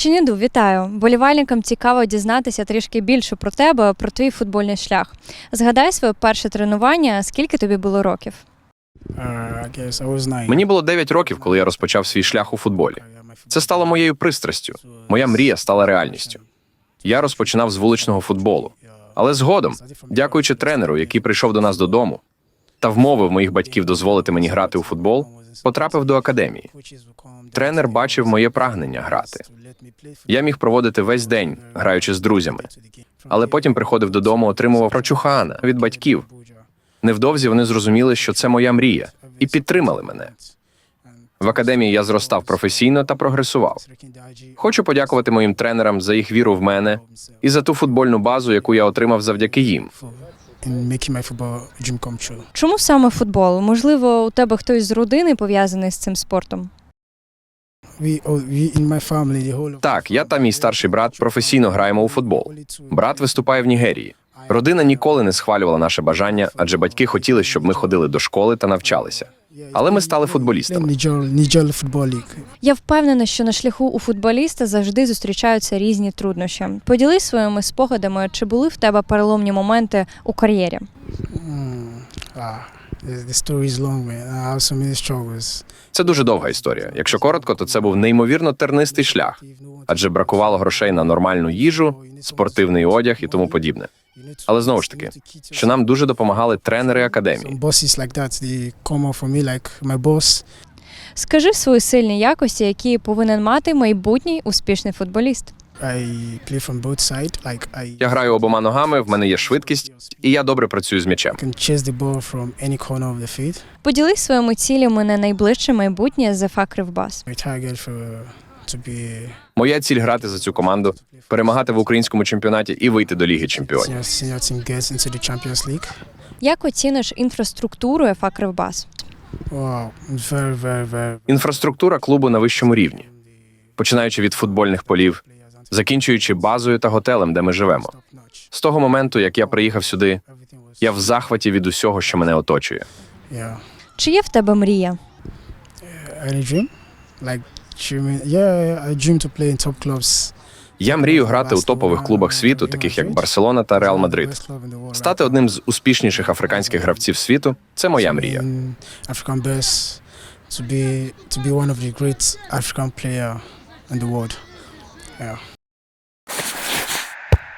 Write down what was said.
Чиніду, вітаю! Болівальникам цікаво дізнатися трішки більше про тебе, про твій футбольний шлях. Згадай своє перше тренування, скільки тобі було років? Мені було 9 років, коли я розпочав свій шлях у футболі. Це стало моєю пристрастю. Моя мрія стала реальністю. Я розпочинав з вуличного футболу. Але згодом, дякуючи тренеру, який прийшов до нас додому та вмовив моїх батьків дозволити мені грати у футбол, потрапив до академії. Тренер бачив моє прагнення грати. Я міг проводити весь день, граючи з друзями, але потім приходив додому, отримував прочухана від батьків. Невдовзі вони зрозуміли, що це моя мрія, і підтримали мене. В академії я зростав професійно та прогресував. Хочу подякувати моїм тренерам за їх віру в мене і за ту футбольну базу, яку я отримав завдяки їм. In making my football dream come true. Чому саме футбол? Можливо, у тебе хтось з родини пов'язаний з цим спортом? We, we in my family, the whole of Так, я та мій старший брат професійно граємо у футбол. Брат виступає в Нігерії. Родина ніколи не схвалювала наше бажання, адже батьки хотіли, щоб ми ходили до школи та навчалися. Але ми стали футболістами. Я впевнена, що на шляху у футболіста завжди зустрічаються різні труднощі. Поділись своїми спогадами, чи були в тебе переломні моменти у кар'єрі? Це дуже довга історія. Якщо коротко, то це був неймовірно тернистий шлях, адже бракувало грошей на нормальну їжу, спортивний одяг і тому подібне. Але знову ж таки, що нам дуже допомагали тренери академії. Скажи свої сильні якості, які повинен мати майбутній успішний футболіст. Я граю обома ногами, в мене є швидкість, і я добре працюю з м'ячем. Поділись своїми цілями на найближче майбутнє ЗФА Кривбас. Be Моя ціль грати за цю команду, перемагати в українському чемпіонаті і вийти до Ліги Чемпіонів. Як оціниш інфраструктуру ФА Кривбас? Інфраструктура клубу на вищому рівні, починаючи від футбольних полів, закінчуючи базою та готелем, де ми живемо. З того моменту, як я приїхав сюди, я в захваті від усього, що мене оточує. Чи є в тебе мрія? Any dream? Like dreaming? Yeah, I dream to play in top clubs. Я мрію грати у топових клубах світу, таких як Барселона та Реал Мадрид. Стати одним з успішніших африканських гравців світу це моя мрія. African best to be to be one of the great African player in the world. Yeah.